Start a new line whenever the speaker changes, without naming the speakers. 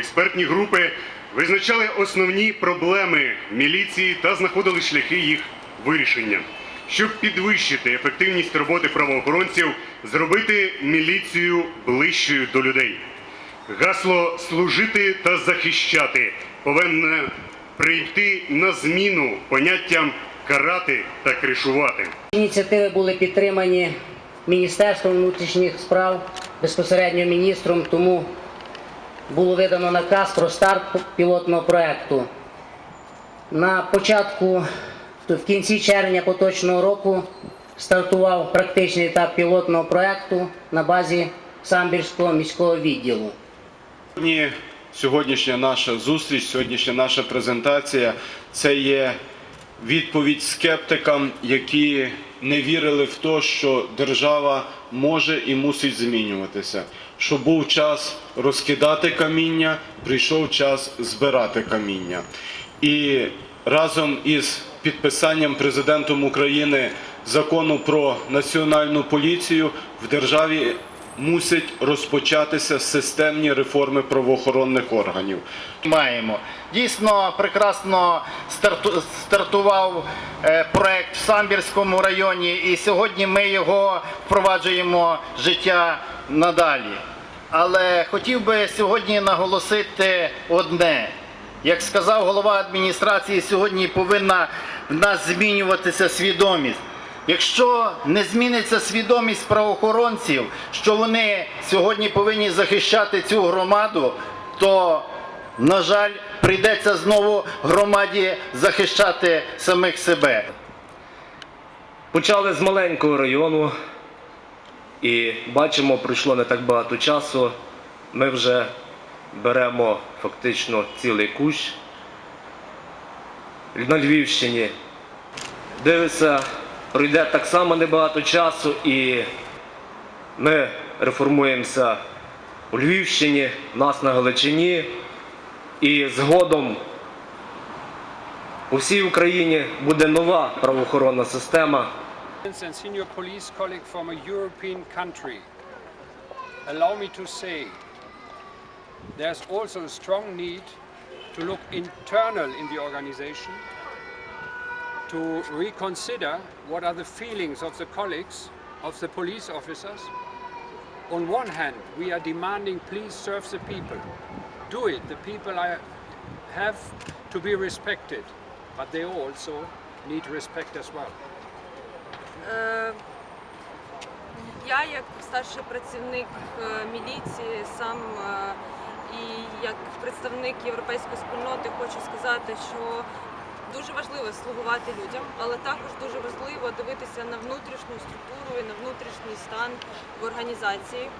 експертні групи визначали основні проблеми міліції та знаходили шляхи їх вирішення. Щоб підвищити ефективність роботи правоохоронців, зробити міліцію ближчою до людей. Гасло служити та захищати повинне прийти на зміну поняттям карати та кришувати.
Ініціативи були підтримані Міністерством внутрішніх справ безпосередньо міністром, тому було видано наказ про старт пілотного проекту. На початку, в кінці червня поточного року стартував практичний етап пілотного проекту на базі Самбірського міського відділу.
Сьогоднішня наша зустріч, сьогоднішня наша презентація це є відповідь скептикам, які не вірили в те, що держава може і мусить змінюватися. Що був час розкидати каміння, прийшов час збирати каміння. І разом із підписанням президентом України закону про національну поліцію в державі мусять розпочатися системні реформи правоохоронних органів.
маємо. Дійсно прекрасно старту- стартував е, проект в Самбірському районі, і сьогодні ми його впроваджуємо життя надалі. Але хотів би сьогодні наголосити одне. Як сказав голова адміністрації, сьогодні повинна в нас змінюватися свідомість. Якщо не зміниться свідомість правоохоронців, що вони сьогодні повинні захищати цю громаду, то, на жаль, прийдеться знову громаді захищати самих себе.
Почали з маленького району і бачимо, пройшло не так багато часу. Ми вже беремо фактично цілий кущ на Львівщині. Дивиться, пройде так само небагато часу, і ми реформуємося у Львівщині, в нас на Галичині. І згодом у всій Україні буде нова правоохоронна система.
and senior police colleague from a European country, allow me to say there's also a strong need to look internal in the organization to reconsider what are the feelings of the colleagues, of the police officers. On one hand, we are demanding please serve the people. Do it. The people are, have to be respected, but they also need respect as well.
Е, Я як старший працівник е, міліції, сам е, і як представник європейської спільноти хочу сказати, що дуже важливо слугувати людям, але також дуже важливо дивитися на внутрішню структуру і на внутрішній стан в організації.